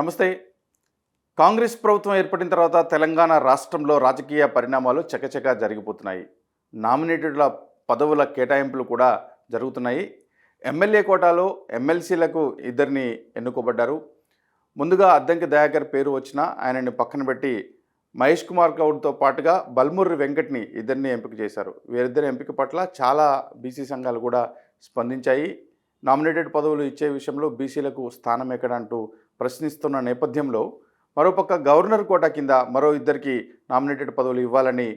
నమస్తే. కాంగ్రెస్ ప్రభుత్వం ఏర్పడిన తర్వాత తెలంగాణ రాష్ట్రంలో రాజకీయ పరిణామాలు చకచకా జరిగిపోతున్నాయి. నామినేటెడ్ల పదవుల కేటాయింపులు కూడా జరుగుతున్నాయి. ఎమ్మెల్యే కోటాలో ఎమ్మెల్సీలకు ఇద్దరిని ఎన్నుకోబడ్డారు. ముందుగా అద్దంకి దయాకర్ పేరు వచ్చినా ఆయనని పక్కన పెట్టి మహేష్ కుమార్ గౌడ్తో పాటుగా బల్ముర్రి వెంకట్ని ఇద్దరిని ఎంపిక చేశారు. వీరిద్దరి ఎంపిక పట్ల చాలా బీసీ సంఘాలు కూడా స్పందించాయి. నామినేటెడ్ పదవులు ఇచ్చే విషయంలో బీసీలకు స్థానం ఎక్కడంటూ ప్రశ్నిస్తున్న నేపథ్యంలో మరోపక్క గవర్నర్ కోటా కింద మరో ఇద్దరికి నామినేటెడ్ పదవులు ఇవ్వాలని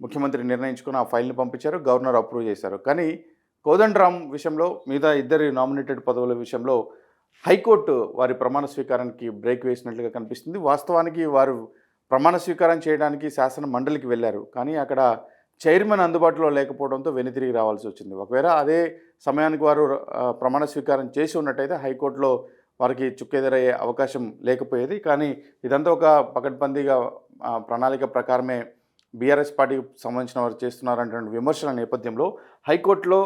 ముఖ్యమంత్రి నిర్ణయించుకుని ఆ ఫైల్ని పంపించారు గవర్నర్ అప్రూవ్ చేశారు. కానీ కోదండరామ్ విషయంలో మిగతా ఇద్దరి నామినేటెడ్ పదవుల విషయంలో హైకోర్టు వారి ప్రమాణ స్వీకారానికి బ్రేక్ వేసినట్లుగా కనిపిస్తుంది. వాస్తవానికి వారు ప్రమాణ స్వీకారం చేయడానికి శాసన మండలికి వెళ్ళారు. కానీ అక్కడ చైర్మన్ అందుబాటులో లేకపోవడంతో వెనుతిరిగి రావాల్సి వచ్చింది. ఒకవేళ అదే సమయానికి వారు ప్రమాణ స్వీకారం చేసి ఉన్నట్టయితే హైకోర్టులో వారికి చుక్కెదరయ్యే అవకాశం లేకపోయేది. కానీ ఇదంతా ఒక పకడ్బందీగా ప్రణాళిక ప్రకారమే బీఆర్ఎస్ పార్టీకి సంబంధించిన వారు చేస్తున్నారనేటువంటి విమర్శల నేపథ్యంలో హైకోర్టులో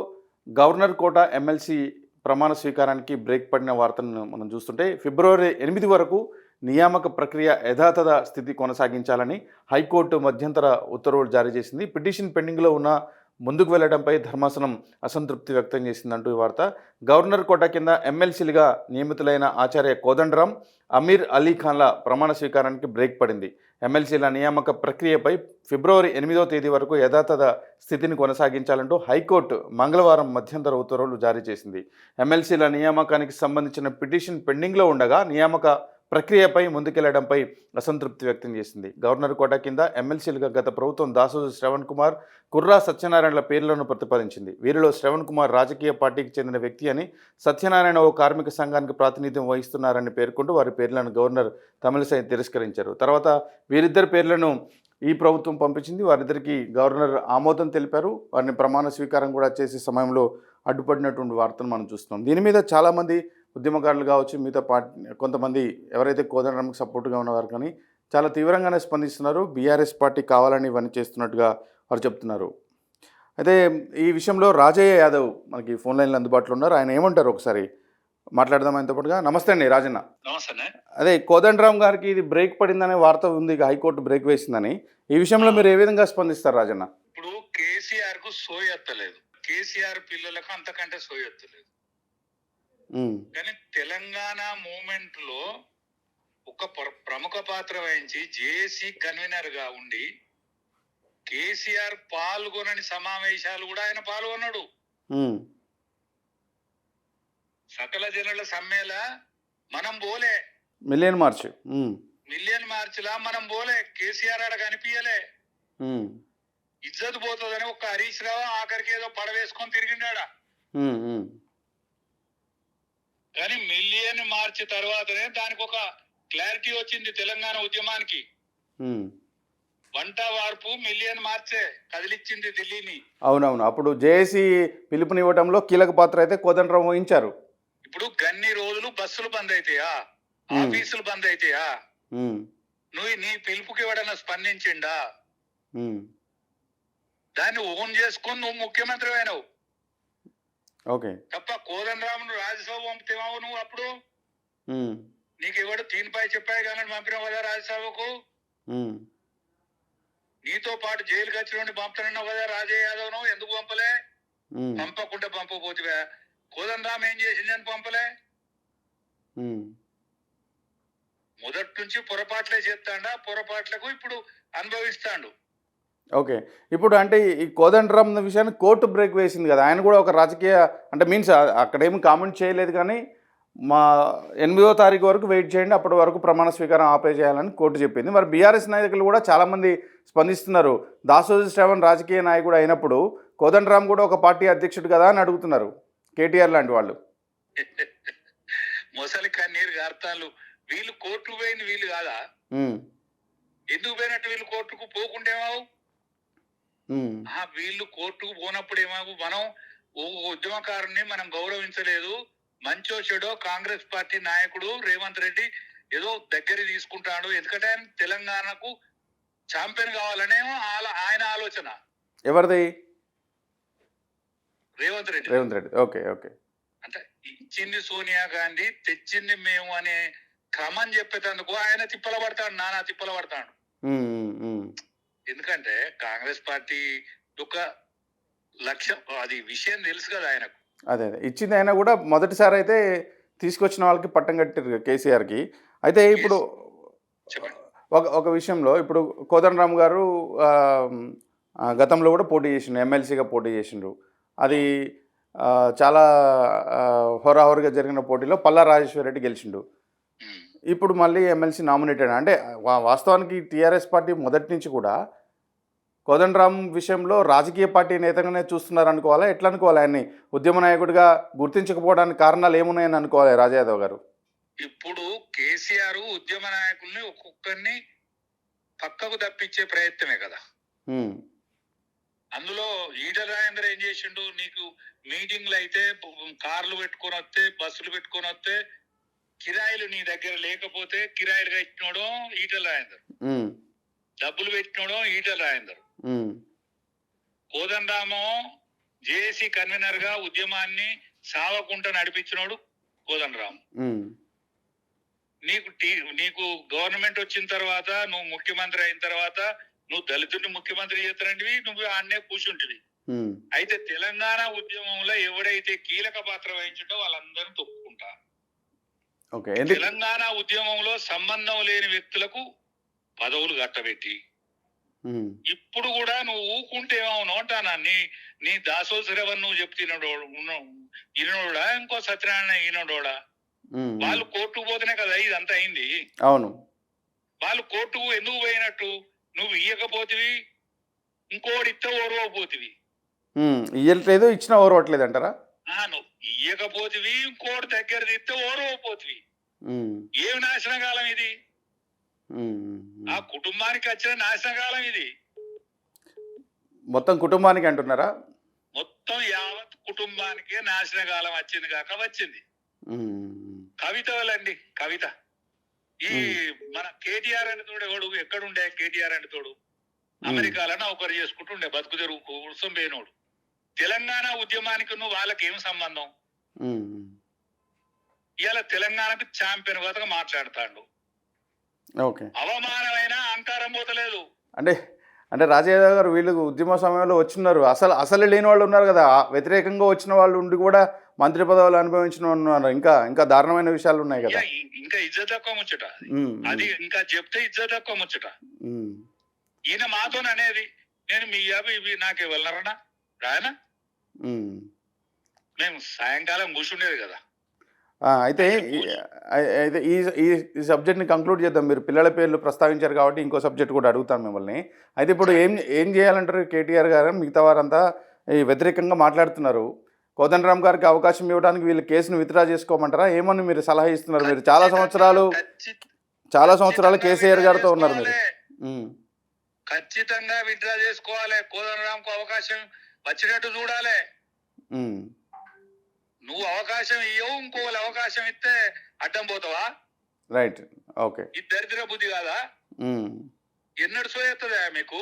గవర్నర్ కోట ఎమ్మెల్సీ ప్రమాణ స్వీకారానికి బ్రేక్ పడిన వార్తను మనం చూస్తుంటే ఫిబ్రవరి ఎనిమిది వరకు నియామక ప్రక్రియ యథాతథ స్థితి కొనసాగించాలని హైకోర్టు మధ్యంతర ఉత్తర్వులు జారీ చేసింది. పిటిషన్ పెండింగ్లో ఉన్న ముందుకు వెళ్ళడంపై ధర్మాసనం అసంతృప్తి వ్యక్తం చేసిందంటూ ఈ వార్త. గవర్నర్ కోట కింద ఎమ్మెల్సీలుగా నియమితులైన ఆచార్య కోదండరాం అమీర్ అలీ ఖాన్ల ప్రమాణ స్వీకారానికి బ్రేక్ పడింది. ఎమ్మెల్సీల నియామక ప్రక్రియపై ఫిబ్రవరి ఎనిమిదో తేదీ వరకు యథాతథ స్థితిని కొనసాగించాలంటూ హైకోర్టు మంగళవారం మధ్యంతర ఉత్తర్వులు జారీ చేసింది. ఎమ్మెల్సీల నియామకానికి సంబంధించిన పిటిషన్ పెండింగ్లో ఉండగా నియామక ప్రక్రియపై ముందుకెళ్ళడంపై అసంతృప్తి వ్యక్తం చేసింది. గవర్నర్ కోట కింద ఎమ్మెల్సీలుగా గత ప్రభుత్వం దాసోజు శ్రవణ్ కుమార్ కుర్రా సత్యనారాయణల పేర్లను ప్రతిపాదించింది. వీరిలో శ్రవణ్ కుమార్ రాజకీయ పార్టీకి చెందిన వ్యక్తి అని సత్యనారాయణ ఓ కార్మిక సంఘానికి ప్రాతినిధ్యం వహిస్తున్నారని పేర్కొంటూ వారి పేర్లను గవర్నర్ తమిళసై తిరస్కరించారు. తర్వాత వీరిద్దరి పేర్లను ఈ ప్రభుత్వం పంపించింది. వారిద్దరికీ గవర్నర్ ఆమోదం తెలిపారు. వారిని ప్రమాణ స్వీకారం కూడా చేసే సమయంలో అడ్డుపడినటువంటి వార్తను మనం చూస్తున్నాం. దీని మీద చాలామంది ఉద్యమకారులు కావచ్చు మిగతా పార్టీ కొంతమంది ఎవరైతే కోదండరాంకి సపోర్ట్గా ఉన్నవారు కానీ చాలా తీవ్రంగానే స్పందిస్తున్నారు. బీఆర్ఎస్ పార్టీ కావాలని ఇవన్నీ చేస్తున్నట్టుగా వారు చెప్తున్నారు. అయితే ఈ విషయంలో రాజయ్య యాదవ్ మనకి ఫోన్ లైన్లో అందుబాటులో ఉన్నారు. ఆయన ఏమంటారు ఒకసారి? మాట్లాడదాం ఆయనతో పాటుగా? నమస్తే అండి రాజన్న. నమస్తే అదే కోదండరామ్ గారికి ఇది బ్రేక్ పడిందనే వార్త ఉంది హైకోర్టు బ్రేక్ వేసిందని. ఈ విషయంలో మీరు ఏ విధంగా స్పందిస్తారు రాజన్న? ఇప్పుడు కేసీఆర్కు సోయెత్తలేదు. కేసీఆర్ పిల్లలకు అంతకంటే సోయెత్తలేదు. కానీ తెలంగాణ మూమెంట్లో ఒక ప్ర- ప్రముఖ పాత్ర వహించి జేఏసీ కన్వీనర్గా ఉండి కేసీఆర్ పాల్గొనని సమావేశాలు కూడా ఆయన పాల్గొన్నాడు. సకల జనుల సమ్మెల మనం పోలే. Million march. మిలియన్ మార్చిలా మనం పోలే. కేసీఆర్ ఆడ కనిపించలే ఇజ్జత్ పోతుందని ఒక హరీష్ రావు ఆఖరికి ఏదో పడవేసుకొని తిరిగిండాడా? ఉమ్, కానీ మిలియన్ మార్చి తర్వాతనే దానికి ఒక క్లారిటీ వచ్చింది తెలంగాణ ఉద్యమానికి. వంట వార్పు మిలియన్ మార్చే కదిలిచ్చింది ఢిల్లీని. అవునవును. అప్పుడు జేఏసీ పిలుపునివ్వడంలో కీలక పాత్ర అయితే కోదండరామ్ వహించారు. ఇప్పుడు గన్ని రోజులు బస్సులు బంద్ అయితాయా. ఆఫీసులు బంద్ అయితాయా? నువ్వు నీ పిలుపుకి ఎవడన్నా స్పందించిండా? దాన్ని ఓన్ చేసుకొని నువ్వు ముఖ్యమంత్రి అయినావు. ఓకే. తప్ప కోదండరామును రాజ్యసభ పంపితేమావు నువ్వు అప్పుడు? నీకు ఎవడు తీన్పై చెప్పాయి కానీ పంపినావు కదా రాజ్యసభకు ఉమ్, నీతో పాటు జైలుకి వచ్చిన పంపుతున్నావు కదా యాదవ్ నువ్వు ఎందుకు పంపలే? పంపకుండా పంపకపోతే కోదండరామ్ ఏం చేసిందని పంపలే. మొదటి నుంచి పొరపాట్లే చేస్తాడా పొరపాట్లకు ఇప్పుడు అనుభవిస్తాడు. ఓకే. ఇప్పుడు అంటే ఈ కోదండరామ్ విషయాన్ని కోర్టు బ్రేక్ వేసింది కదా. ఆయన కూడా ఒక రాజకీయ అంటే మీన్స్ అక్కడేమి కామెంట్ చేయలేదు కానీ మా ఎనిమిదో తారీఖు వరకు వెయిట్ చేయండి. అప్పటి వరకు ప్రమాణ స్వీకారం ఆపే చేయాలని కోర్టు చెప్పింది. మరి బీఆర్ఎస్ నాయకులు కూడా చాలామంది స్పందిస్తున్నారు. దాసోజి శ్రవణ్ రాజకీయ నాయకుడు అయినప్పుడు కోదండరామ్ కూడా ఒక పార్టీ అధ్యక్షుడు కదా అని అడుగుతున్నారు. కేటీఆర్ లాంటి వాళ్ళు. మొసలి కన్నీరు గార్తాలు. వీళ్ళు కోర్టుకు పోయింది వీళ్ళు కాదా? ఎందుకు పోయినట్టు వీళ్ళు కోర్టుకు పోకుండేమావు ఆ వీళ్ళు కోర్టుకు పోనప్పుడు ఏమావు? మనం ఉద్యమకారుని మనం గౌరవించలేదు. మంచో చెడో కాంగ్రెస్ పార్టీ నాయకుడు రేవంత్ రెడ్డి ఏదో దగ్గర తీసుకుంటాడు. ఎందుకంటే ఆయన తెలంగాణకు ఛాంపియన్ కావాలనేమో ఆల- ఆయన ఆలోచన. ఎవరిది? రేవంత్ రెడ్డి. రేవంత్ రెడ్డి. Okay okay. అంటే ఇచ్చింది సోనియా గాంధీ తెచ్చింది మేము అనే క్రమం చెప్పేటందుకు ఆయన తిప్పల పడతాడు నానా తిప్పల పడతాడు. ఎందుకంటే కాంగ్రెస్ పార్టీ యొక్క లక్ష్యం అది విషయం తెలుసు కదా ఆయనకు. అదే అదే. ఇచ్చింది అయినా కూడా మొదటిసారి అయితే తీసుకొచ్చిన వాళ్ళకి పట్టం కట్టారు కేసీఆర్కి. అయితే ఇప్పుడు ఒక ఒక విషయంలో ఇప్పుడు కోదండరామ్ గారు గతంలో కూడా పోటీ చేసిండు ఎమ్మెల్సీగా పోటీ చేసిండ్రు అది చాలా హోరాహోరీగా జరిగిన పోటీలో పల్లా రాజేశ్వర రెడ్డి గెలిచిండు. ఇప్పుడు మళ్ళీ ఎమ్మెల్సీ నామినేటెడ్ అంటే వాస్తవానికి టీఆర్ఎస్ పార్టీ మొదటి నుంచి కూడా కోదండరామ్ విషయంలో రాజకీయ పార్టీ నేతగానే చూస్తున్నారు అనుకోవాలా? ఎట్లా అనుకోవాలి? ఆయన్ని ఉద్యమ నాయకుడిగా గుర్తించకపోవడానికి కారణాలు ఏమున్నాయని అనుకోవాలి రాజా యాదవ్ గారు? ఇప్పుడు కేసీఆర్ ఉద్యమ నాయకుల్ని ఒక్కొక్కరిని పక్కకు తప్పించే ప్రయత్నమే కదా. అందులో ఈటల రాజేందర్ ఏం చేసిండు? నీకు మీటింగ్లు అయితే కార్లు పెట్టుకొని వస్తే బస్సులు పెట్టుకొని వస్తే కిరాయిలు నీ దగ్గర లేకపోతే కిరాయిలుగా ఇచ్చినోడో ఈటల రాజేందర్ ఉమ్, డబ్బులు పెట్టినోడో ఈటల రాజేందర్ ఉమ్, కోదండరామో జేఏసీ కన్వీనర్గా ఉద్యమాన్ని సావకుండా నడిపించినోడు కోదండరామ్ నీకు నీకు గవర్నమెంట్ వచ్చిన తర్వాత నువ్వు ముఖ్యమంత్రి అయిన తర్వాత నువ్వు దళితుడిని ముఖ్యమంత్రి చేస్తానంటివి నువ్వు ఆడనే కూర్చుంటివి. అయితే తెలంగాణ ఉద్యమంలో ఎవడైతే కీలక పాత్ర వహించుంటో వాళ్ళందరూ తొప్పుకుంటా ఓకే ఎందుకు తెలంగాణ ఉద్యమంలో సంబంధం లేని వ్యక్తులకు పదవులు కట్టబెట్టి ఇప్పుడు కూడా నువ్వు ఊకుంటే ఏమవును అంటానా నీ నీ దాసో శ్రవణ్ నువ్వు చెప్తున్నాడు ఈనోడా ఇంకో సత్యనారాయణ ఈనోడోడా. వాళ్ళు కోర్టుకు పోతేనే కదా ఇదంతా అయింది. అవును. వాళ్ళు కోర్టుకు ఎందుకు పోయినట్టు? నువ్వు ఇయ్యకపోతివి ఇంకోటి ఇస్తే ఓర్వపోతివి ఉమ్, ఇయ్యట్లేదు ఇచ్చినా ఓరవట్లేదు అంటారా ఆ, నువ్వు ఇయ్యకపోతివి ఇంకోటి దగ్గర తీస్తే ఓర్వపోతివి ఏమి నాశన కాలం ఇది ఆ. కుటుంబానికి వచ్చిన నాశన కాలం ఇది. మొత్తం కుటుంబానికి అంటున్నారా? మొత్తం యావత్ కుటుంబానికే నాశన కాలం వచ్చింది కాక వచ్చింది. కవిత వాళ్ళండి కవిత. ఈ మన కేటీఆర్ అని తోడు ఎవడు? ఎక్కడుండే కేటీఆర్ అని తోడు? అమెరికాలో నౌకరు చేసుకుంటుండే బతుకు తెరువు కోసం పోయినోడు. తెలంగాణ ఉద్యమానికి నువ్వు వాళ్ళకి ఏం సంబంధం. ఇవాళ తెలంగాణకు ఛాంపియన్ వతగా మాట్లాడతాడు. ఓకే. అవమానమైన అంకారం పోతలేదు. అంటే అంటే రాజయ్య గారు వీళ్ళు ఉద్యమ సమయంలో వచ్చినారు అసలు అసలు లేని వాళ్ళు ఉన్నారు కదా. వ్యతిరేకంగా వచ్చిన వాళ్ళు ఉండి కూడా మంత్రి పదవులు అనుభవించిన ఉన్నారు. ఇంకా ఇంకా దారుణమైన విషయాలు ఉన్నాయి కదా. ఇక ఇజ్జత్ తక్కువ ముచ్చట. అది. ఇంకా చెప్తే ఇజ్జత్ తక్కువ ముచ్చట. ఈయన మాతో అనేది నేను మీ యాభై ఇవి నాకు వెళ్ళరనా ఉమ్. మేము సాయంకాలం కూర్చుండేది కదా. అయితే అయితే ఈ ఈ సబ్జెక్ట్ని కంక్లూడ్ చేద్దాం. మీరు పిల్లల పేర్లు ప్రస్తావించారు కాబట్టి ఇంకో సబ్జెక్ట్ కూడా అడుగుతాను మిమ్మల్ని. అయితే ఇప్పుడు ఏం ఏం చేయాలంటారు కేటీఆర్ గారు? మిగతా వారంతా ఈ వ్యతిరేకంగా మాట్లాడుతున్నారు. కోదండరామ్ గారికి అవకాశం ఇవ్వడానికి వీళ్ళు కేసును విత్డ్రా చేసుకోమంటారా? ఏమని మీరు సలహా ఇస్తున్నారు మీరు? చాలా సంవత్సరాలు చాలా సంవత్సరాలు కేసీఆర్ గారితో ఉన్నారు మీరు. ఖచ్చితంగా విత్డ్రా చేసుకోవాలి. కోదండరాంకు అవకాశం వచ్చినట్టు చూడాలి. నువ్వు అవకాశం ఇవ్వవు ఇంకోళ్ళు అవకాశం ఇస్తే అడ్డం పోతావా? Right okay. ఇది దరిద్ర బుద్ధి కాదా? ఎన్నడు సోయెత్తదా మీకు.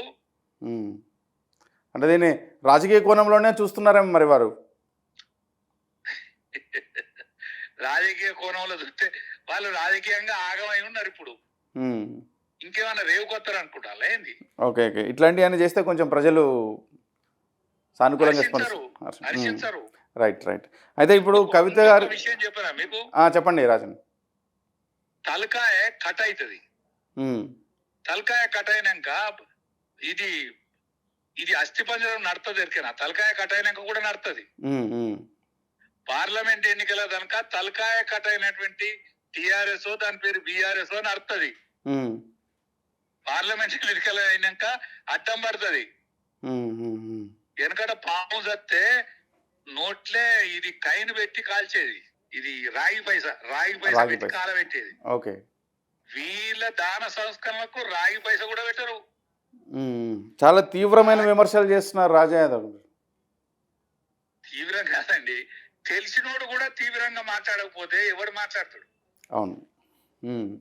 అంటే దీన్ని రాజకీయ కోణంలోనే చూస్తున్నారేమో మరి వారు? రాజకీయ కోణంలో చూస్తే వాళ్ళు రాజకీయంగా ఆగమై ఉన్నారు ఇప్పుడు. ఉమ్, ఇంకేమన్నా రేవు కొత్తారు అనుకుంటా ఏంది? Okay okay. ఇట్లాంటివన్నీ చేస్తే కొంచెం ప్రజలు సానుకూలంగా రైట్ రైట్ అయితే ఇప్పుడు కవిత గారు విషయం చెప్పరా మీకు? చెప్పండి రాజన్. తలకాయ కట్ అవుతుంది తలకాయ కట్ అయినాక ఇది ఇది అస్థిపంజరం నడుతుంది ఎరికేనా తలకాయ కట్ అయినాక కూడా నడుతుంది పార్లమెంట్ ఎన్నికల కనుక తలకాయ కట్ అయినటువంటి టిఆర్ఎస్ దాని పేరు బిఆర్ఎస్ నడుతుంది పార్లమెంట్ ఎన్నికలు అయినాక అడ్డం పడుతుంది. వెనకట పాము చస్తే నోట్లే ఇది కైన్ పెట్టి కాల్చేది. ఇది రాగి పైస రాగి పైస పెట్టి పైస. కాలబెట్టేది. ఓకే. వీళ్ళ దాన సంస్కరణలకు రాగి పైస కూడా పెట్టరు. చాలా తీవ్రమైన విమర్శలు చేస్తున్నారు రాజా యాదవ్. తీవ్రం కాదండి. తెలిసినోడు కూడా తీవ్రంగా మాట్లాడకపోతే ఎవడు మాట్లాడతాడు? అవును.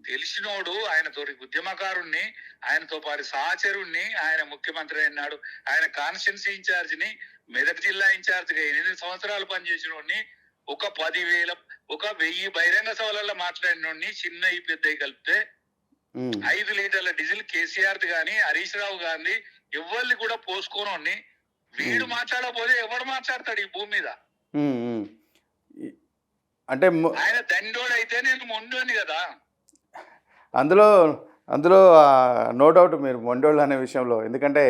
తెలిసినోడు ఆయనతో ఉద్యమకారుణ్ణి ఆయనతో పాటు సహచరుణ్ణి ఆయన ముఖ్యమంత్రి అయినాడు. ఆయన కాన్స్టిట్యున్సీ ఇన్ఛార్జ్ని మెదక్ జిల్లా ఇన్ఛార్జ్గా ఎనిమిది సంవత్సరాలు పనిచేసిన వాడిని ఒక పదివేల ఒక వెయ్యి బహిరంగ సభలలో మాట్లాడినోడిని చిన్న పెద్ద కలిపితే ఐదు లీటర్ల డీజిల్ కేసీఆర్ గాని హరీష్ రావు గాని ఎవరిని కూడా పోసుకోనోడిని. వీడు. మాట్లాడకపోతే ఎవడు మాట్లాడతాడు ఈ భూమి మీద? అంటే ఆయన దండోడు అయితే నేను మొండోని కదా. అందులో అందులో నో డౌట్ మీరు మొండోళ్ళు అనే విషయంలో. ఎందుకంటే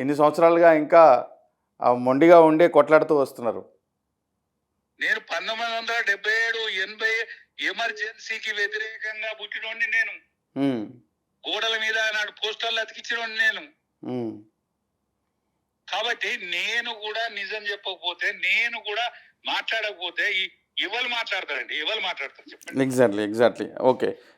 ఇన్ని సంవత్సరాలుగా ఇంకా మొండిగా ఉండే కొట్లాడుతూ వస్తున్నారు. నేను పంతొమ్మిది వందల డెబ్బై ఏడు ఎనభై ఎమర్జెన్సీకి వ్యతిరేకంగా పుట్టినోడిని నేను. గోడల మీద నాడు పోస్టర్లు అతికించినోడిని నేను. కాబట్టి నేను కూడా నిజం చెప్పకపోతే నేను కూడా మాట్లాడకపోతే ఎవరు మాట్లాడతారండి? ఎవరు మాట్లాడతారు చెప్పండి? Exactly exactly okay